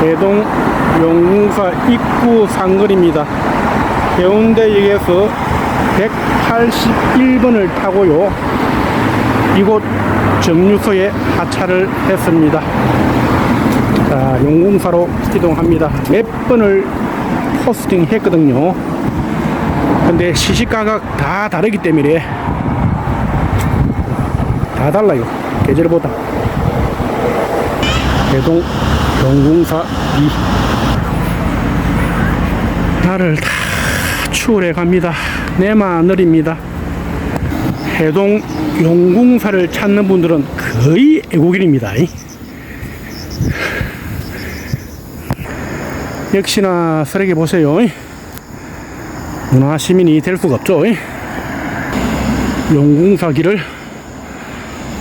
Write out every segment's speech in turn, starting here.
대동 용궁사 입구 상거리입니다. 해운대역에서 181번을 타고요. 이곳 정류소에 하차를 했습니다. 자, 용궁사로 이동합니다. 몇 번을 포스팅 했거든요. 근데 시시가각 다 다르기 때문에 다 달라요. 계절보다. 대동 용궁사 2 나를 다 추월해 갑니다. 내 마늘입니다. 해동 용궁사를 찾는 분들은 거의 애국인입니다. 역시나 쓰레기 보세요. 문화 시민이 될 수가 없죠. 용궁사 길을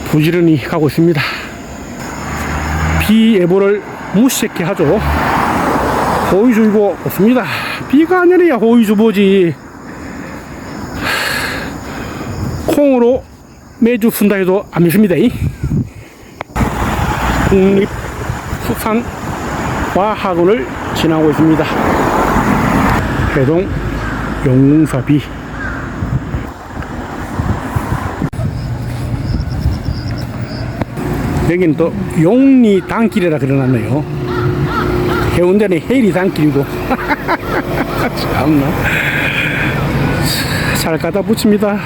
부지런히 가고 있습니다. 비 예보를 무시했게 하죠. 호의주의보 없습니다. 비가 안 내려야 호의주보지. 콩으로 매주 쓴다 해도 안 믿습니다. 국립수산과학원을 지나고 있습니다. 해동 용궁사비 여기는 또 용리 단길이라 그러놨네요. 해운대는 해리 단길이고. 참나. 잘 가다 붙입니다.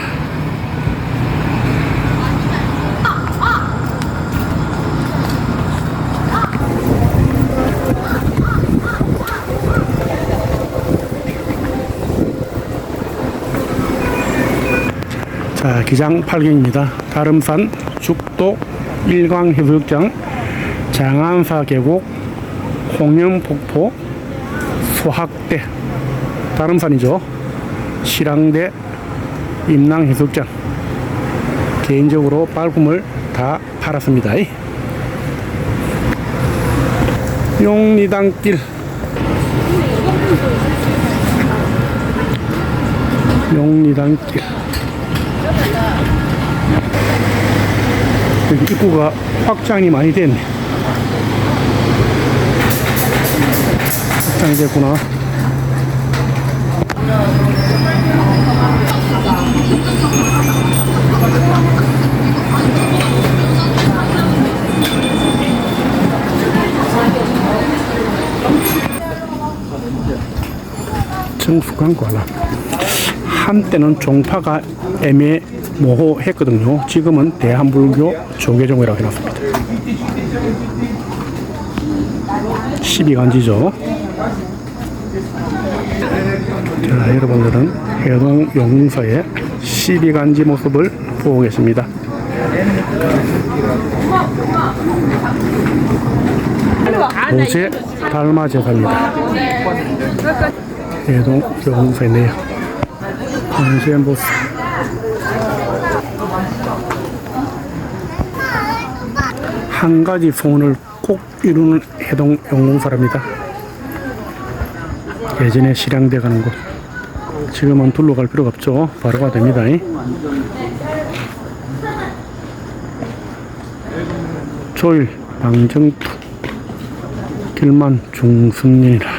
자, 기장 8경입니다. 다름산 죽도 일광해수욕장 장안사 계곡 홍영폭포 수학대 다름산이죠. 실랑대 임랑해수욕장 개인적으로 발품을 다 팔았습니다. 용리단길 용리단길 입구가 확장이 많이 됐네. 확장이 됐구나. 정수관 관람. 한때는 종파가 애매 모호했거든요. 지금은 대한불교 조계종이라고 해놨습니다. 12간지죠. 자, 여러분들은 해동 용사의 12간지 모습을 보고 계십니다. 도제 달마 제사입니다. 해동 용사이네요. 전시현 보스. 한 가지 소원을 꼭 이루는 해동 영웅사랍니다. 예전에 실향대 가는 곳. 지금은 둘러갈 필요가 없죠. 바로가 됩니다. 조일 방정투 길만 중승년이라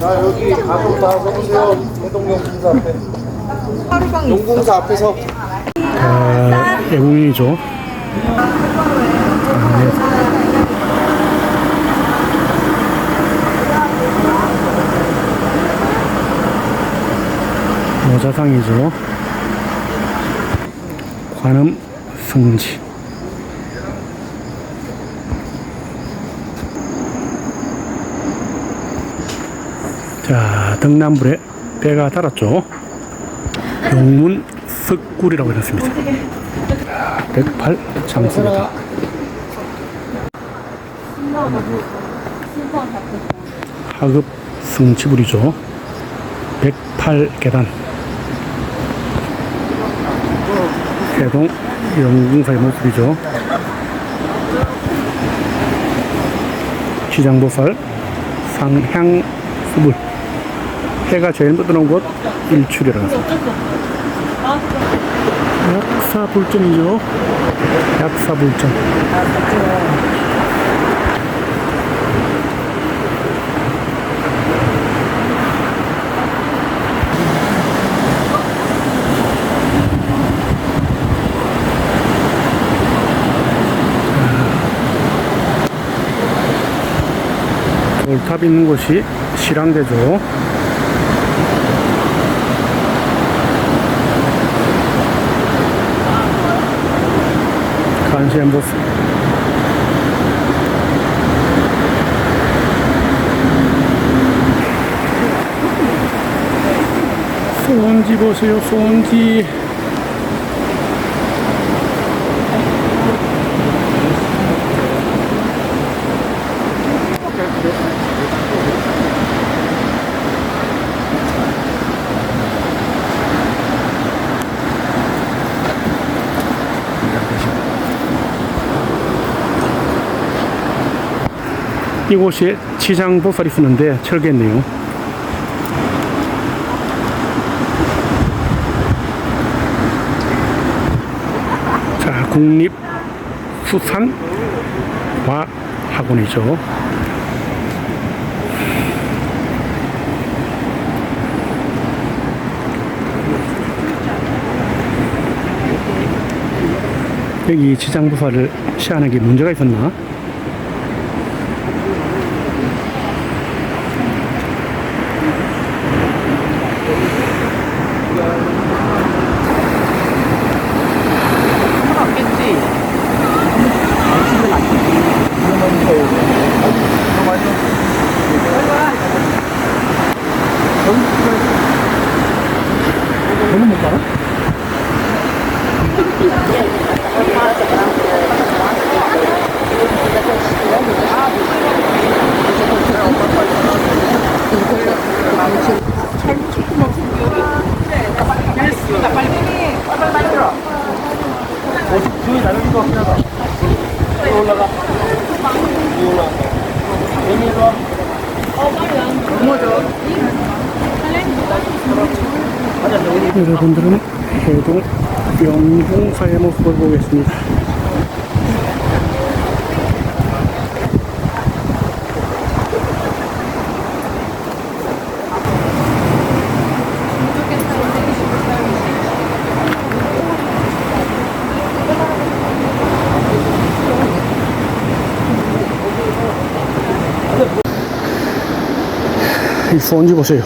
자 여기 가족 다 서보세요 해동용 공사 앞에 용공사 앞에서 아, 애국인이죠. 아, 네. 모자상이죠. 관음 승지. 자, 등남불에 배가 달았죠. 용문 석굴이라고 해놨습니다. 108 장수입니다. 하급 승치불이죠. 108 계단. 해동 영궁사의 모습이죠. 시장보살 상향수불 해가 제일 못 들어온 곳 일출이라고 합니다. 약사불점이죠. 약사불점. 돌탑 있는 곳이 실황대죠. 간시 한번 소원지 보세요, 소 이곳에 치장보살이 쓰는데 철개네요. 자, 국립 수산과 학원이죠. 여기 지장보살을 시하는 게 문제가 있었나? 조이 다른 거 같긴 하다. 위에 올라가. 위에 올라가. 여기 일로 와. 여러분들은 해동 영봉사의 모습을 보겠습니다. 이 손지 보세요.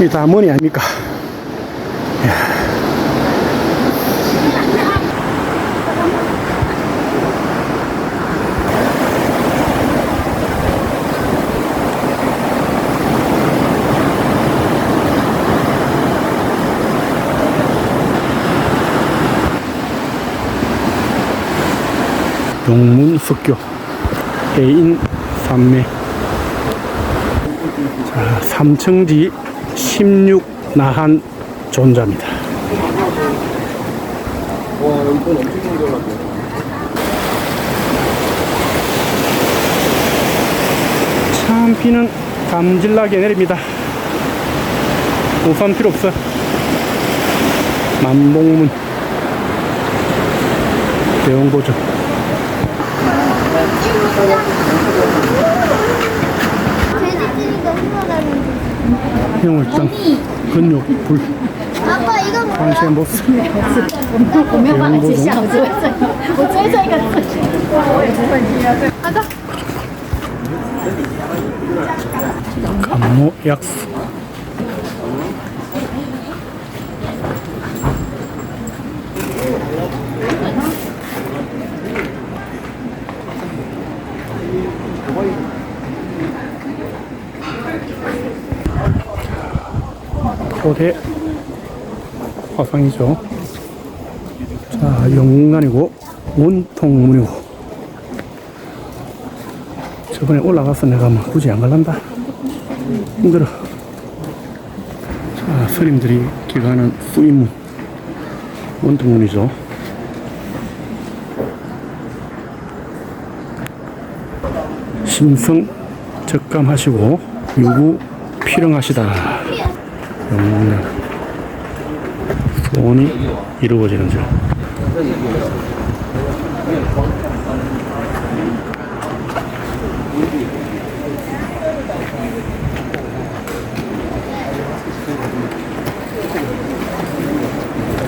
이 다 머리 아닙니까? 용문석교 해인 산매 자, 삼청지 16 나한 존자입니다. 와. 참 비는 감질나게 내립니다. 우산 필요 없어. 만봉문 대원고죠. 돼지찌개가 흘러가는 형울당 근육 불. 아빠 이거 뭐야? 당신 못 쓰는 오명만 지시하고 뭐 쩔쩔이 가자. 감모 약수 고대 화상이죠. 자, 영문관이고 원통문이고 저번에 올라가서 내가 뭐 굳이 안 갈란다. 힘들어. 자, 스님들이 기가하는 수임문. 원통문이죠. 심성 적감하시고 유구 필요하시다. 영웅 소원이 이루어지는 줄.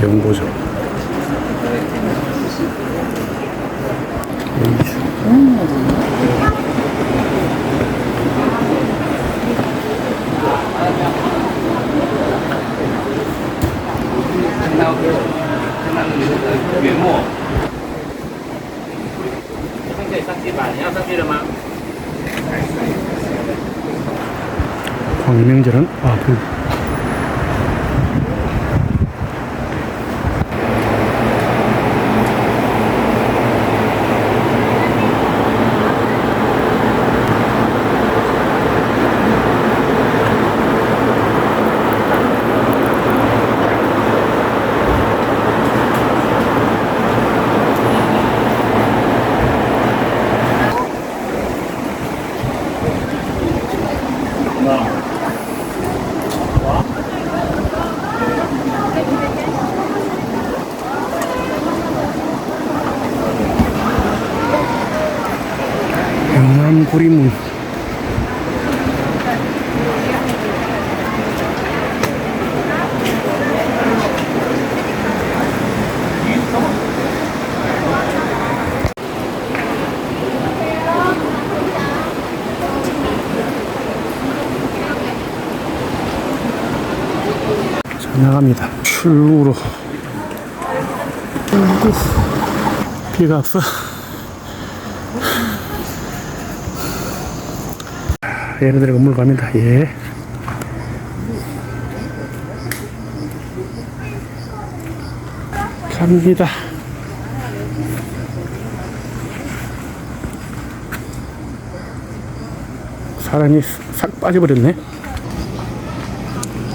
연고죠. 광명절은 아부. 영암 구리문. 자, 나갑니다. 출구로. 출구. 비가 없어. 들어 건물 갑니다. 예. 갑니다. 사람이 싹 빠져버렸네.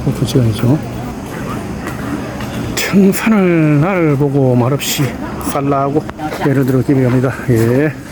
오픈 시간이죠. 청산을 나를 보고 말없이 살라고 예를 들어 기대합니다. 예.